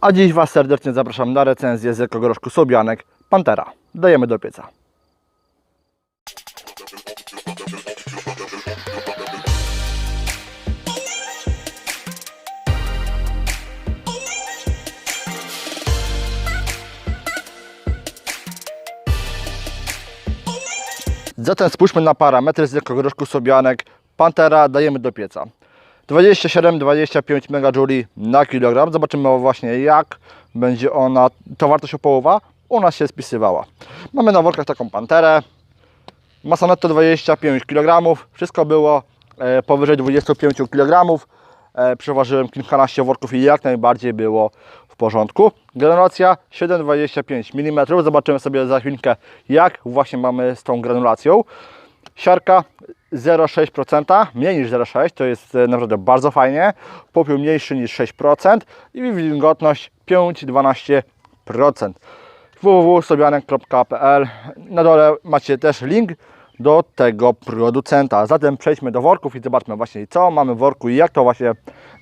A dziś Was serdecznie zapraszam na recenzję z ekogroszku Sobianek Pantera. Dajemy do pieca. Zatem spójrzmy na parametry z ekogroszku Sobianek Pantera. Dajemy do pieca. 27-25 MJ na kilogram. Zobaczymy właśnie jak będzie ona, ta wartość opołowa u nas się spisywała. Mamy na workach taką panterę. Masa netto 25 kg. Wszystko było e, powyżej 25 kg. E, przeważyłem kilkanaście worków i jak najbardziej było w porządku. Granulacja 7,25 mm. Zobaczymy sobie za chwilkę jak właśnie mamy z tą granulacją. Siarka 0,6%, mniej niż 0,6%, to jest e, naprawdę bardzo fajnie. Popiół mniejszy niż 6% i wilgotność 5-12%. www.sobianek.pl Na dole macie też link do tego producenta. Zatem przejdźmy do worków i zobaczmy właśnie co mamy w worku i jak to właśnie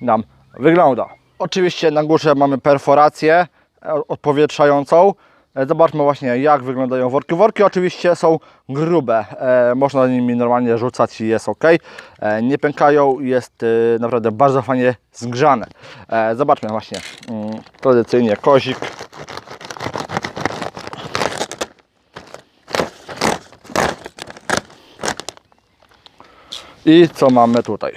nam wygląda. Oczywiście na górze mamy perforację e, odpowietrzającą. E, Zobaczmy właśnie jak wyglądają worki. Worki oczywiście są grube, e, można nimi normalnie rzucać i jest ok. E, nie pękają, jest naprawdę bardzo fajnie zgrzane. Zobaczmy właśnie, mm, tradycyjnie kozik. I co mamy tutaj?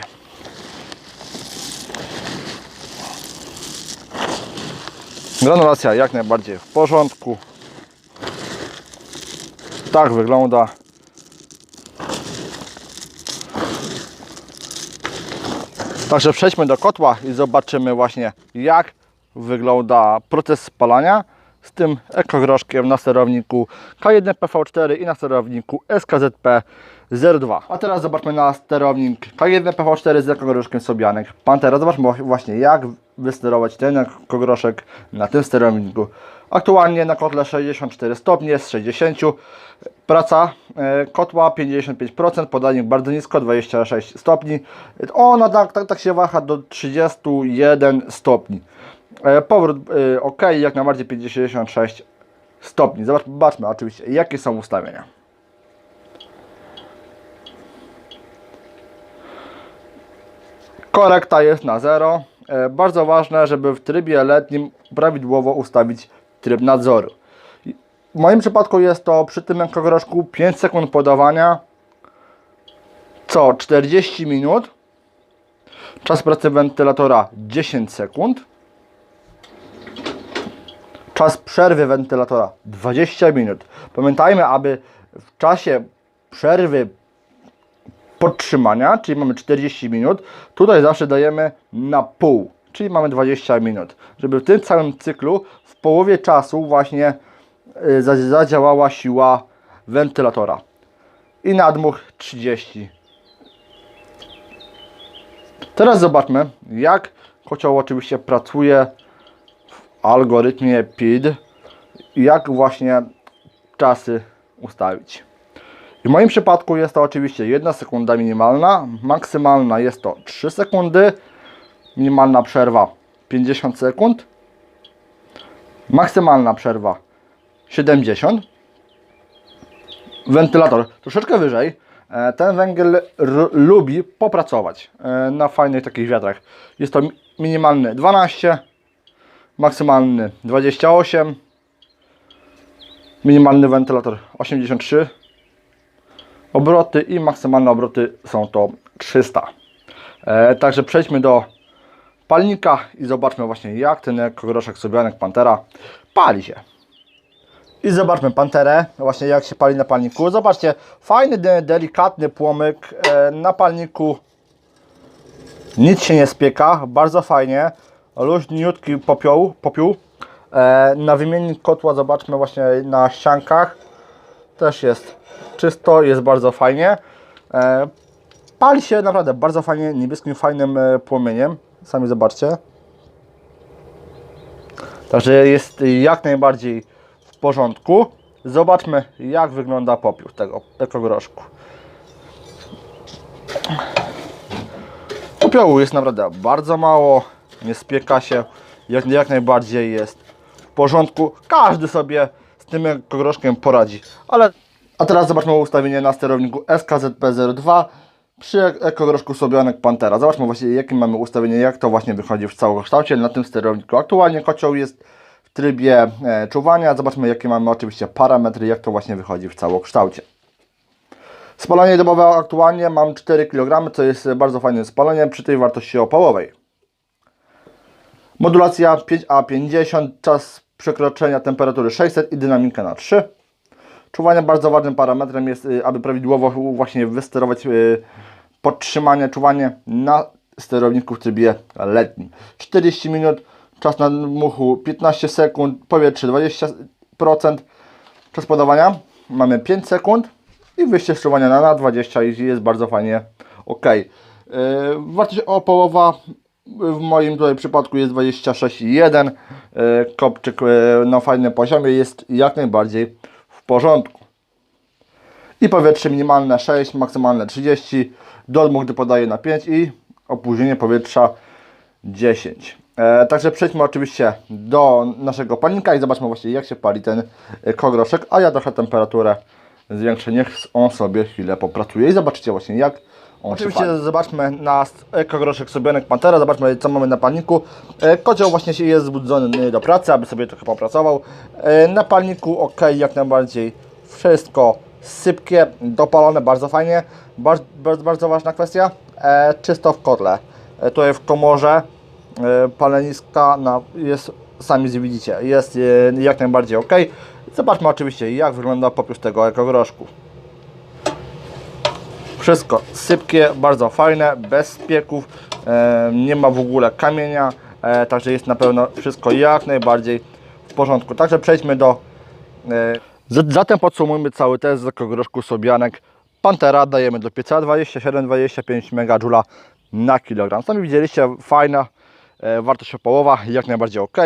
Granulacja jak najbardziej w porządku. Tak wygląda. Także przejdźmy do kotła i zobaczymy właśnie jak wygląda proces spalania z tym ekogroszkiem na sterowniku K1 PV4 i na sterowniku SKZP 02. A teraz zobaczmy na sterownik K1 PV4 z ekogroszkiem Sobianek Pantera. Zobaczmy właśnie jak wysterować ten ekogroszek na tym sterowniku. Aktualnie na kotle 64 stopnie z 60. Praca e, kotła 55%, podajnik bardzo nisko 26 stopni. Ona tak, tak, tak się waha do 31 stopni. E, Powrót e, ok, jak najbardziej 56 stopni. Zobacz- Zobaczmy oczywiście jakie są ustawienia. Korekta jest na 0. E, Bardzo ważne, żeby w trybie letnim prawidłowo ustawić tryb nadzoru. W moim przypadku jest to przy tym ekogroszku 5 sekund podawania co 40 minut. Czas pracy wentylatora 10 sekund. Czas przerwy wentylatora 20 minut. Pamiętajmy, aby w czasie przerwy podtrzymania, czyli mamy 40 minut, tutaj zawsze dajemy na pół, czyli mamy 20 minut, żeby w tym całym cyklu w połowie czasu właśnie y, za- zadziałała siła wentylatora. I nadmuch 30. Teraz zobaczmy, jak kocioł oczywiście pracuje algorytmie PID jak właśnie czasy ustawić. W moim przypadku jest to oczywiście 1 sekunda minimalna, maksymalna jest to 3 sekundy, minimalna przerwa 50 sekund, maksymalna przerwa 70. Wentylator troszeczkę wyżej. E, Ten węgiel lubi popracować e, na fajnych takich wiatrach. Jest to mi- minimalny 12, maksymalny 28, minimalny wentylator 83 obroty i maksymalne obroty są to 300. E, także przejdźmy do palnika i zobaczmy właśnie jak ten ekogroszek sobianek Pantera pali się. I zobaczmy Panterę, właśnie jak się pali na palniku. Zobaczcie, fajny, de- delikatny płomyk e, na palniku. Nic się nie spieka, bardzo fajnie. Luźniutki popioł, popiół. E, na wymiennik kotła zobaczmy właśnie na ściankach. Też jest czysto, jest bardzo fajnie. E, pali się naprawdę bardzo fajnie, niebieskim, fajnym e, płomieniem. Sami zobaczcie. Także jest jak najbardziej w porządku. Zobaczmy, jak wygląda popiół tego ekogroszku. Popiołu jest naprawdę bardzo mało, nie spieka się. jak, jak najbardziej jest w porządku. Każdy sobie z tym ekogroszkiem poradzi. Ale a teraz zobaczmy ustawienie na sterowniku SKZP02 przy ek- ekogroszku Sobionek Pantera. Zobaczmy właśnie jakie mamy ustawienie, jak to właśnie wychodzi w całokształcie na tym sterowniku. Aktualnie kocioł jest w trybie e, czuwania. Zobaczmy jakie mamy oczywiście parametry, jak to właśnie wychodzi w całokształcie. Spalanie dobowe aktualnie mam 4 kg, co jest bardzo fajne spalanie przy tej wartości opałowej. Modulacja 5A50, czas przekroczenia temperatury 600 i dynamika na 3. Czuwanie bardzo ważnym parametrem jest, y, aby prawidłowo właśnie wysterować y, podtrzymanie, czuwanie na sterowniku w trybie letnim. 40 minut, czas na muchu 15 sekund, powietrze 20%, czas podawania mamy 5 sekund i wyjście z czuwania na, na 20 i jest bardzo fajnie ok. Wartość opołowa w moim tutaj przypadku jest 26,1. Yy, kopczyk yy, na fajnym poziomie jest jak najbardziej w porządku. I powietrze minimalne 6, maksymalne 30. Dodmuch gdy podaje na 5 i opóźnienie powietrza 10. E, także przejdźmy oczywiście do naszego palnika i zobaczmy właśnie jak się pali ten e, kogroszek, a ja trochę temperaturę zwiększę, niech on sobie chwilę popracuje i zobaczycie właśnie jak Oczywiście zobaczmy na ekogroszek Sobionek Pantera, zobaczmy co mamy na palniku. E, Kocioł właśnie się jest zbudzony do pracy, aby sobie trochę popracował. E, Na palniku ok, jak najbardziej wszystko sypkie, dopalone, bardzo fajnie. Bardzo, bardzo, bardzo ważna kwestia, e, czysto w kotle. Tutaj w komorze paleniska na, jest, sami widzicie, jest jak najbardziej ok. Zobaczmy oczywiście jak wygląda popiół tego ekogroszku. Wszystko sypkie, bardzo fajne, bez spieków, e, nie ma w ogóle kamienia, e, także jest na pewno wszystko jak najbardziej w porządku. Także przejdźmy do... E, zatem podsumujmy cały test z ekogroszku Sobianek. Pantera dajemy do pieca 27-25 MJ na kilogram. Sami widzieliście, fajna wartość opołowa, jak najbardziej ok.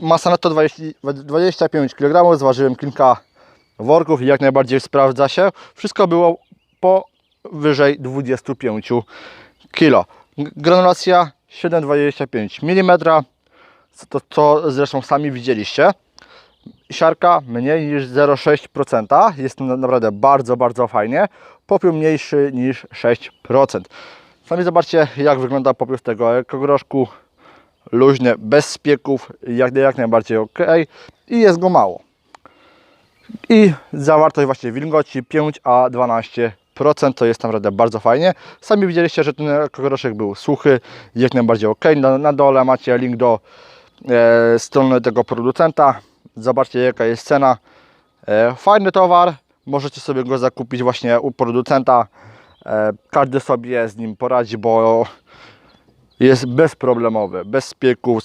Masa netto 20, 25 kg, zważyłem kilka worków i jak najbardziej sprawdza się. Wszystko było powyżej 25 kg. Granulacja 7,25 mm, to, to zresztą sami widzieliście. Siarka mniej niż 0,6%, jest na- naprawdę bardzo, bardzo fajnie. Popiół mniejszy niż 6%. Sami zobaczcie jak wygląda popiół z tego ekogroszku. Luźny, bez spieków, jak, jak najbardziej ok. I jest go mało i zawartość właśnie wilgoci 5 a 12%, to jest naprawdę bardzo fajnie. Sami widzieliście, że ten kogroszek był suchy, jak najbardziej ok. Na, na dole macie link do e, strony tego producenta. Zobaczcie jaka jest cena. E, fajny towar, możecie sobie go zakupić właśnie u producenta. E, każdy sobie z nim poradzi, bo jest bezproblemowy, bez spieków.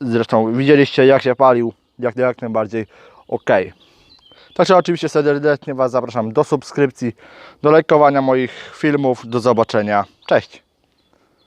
Zresztą widzieliście jak się palił, jak, jak najbardziej ok. Także oczywiście serdecznie Was zapraszam do subskrypcji, do lajkowania moich filmów. Do zobaczenia. Cześć!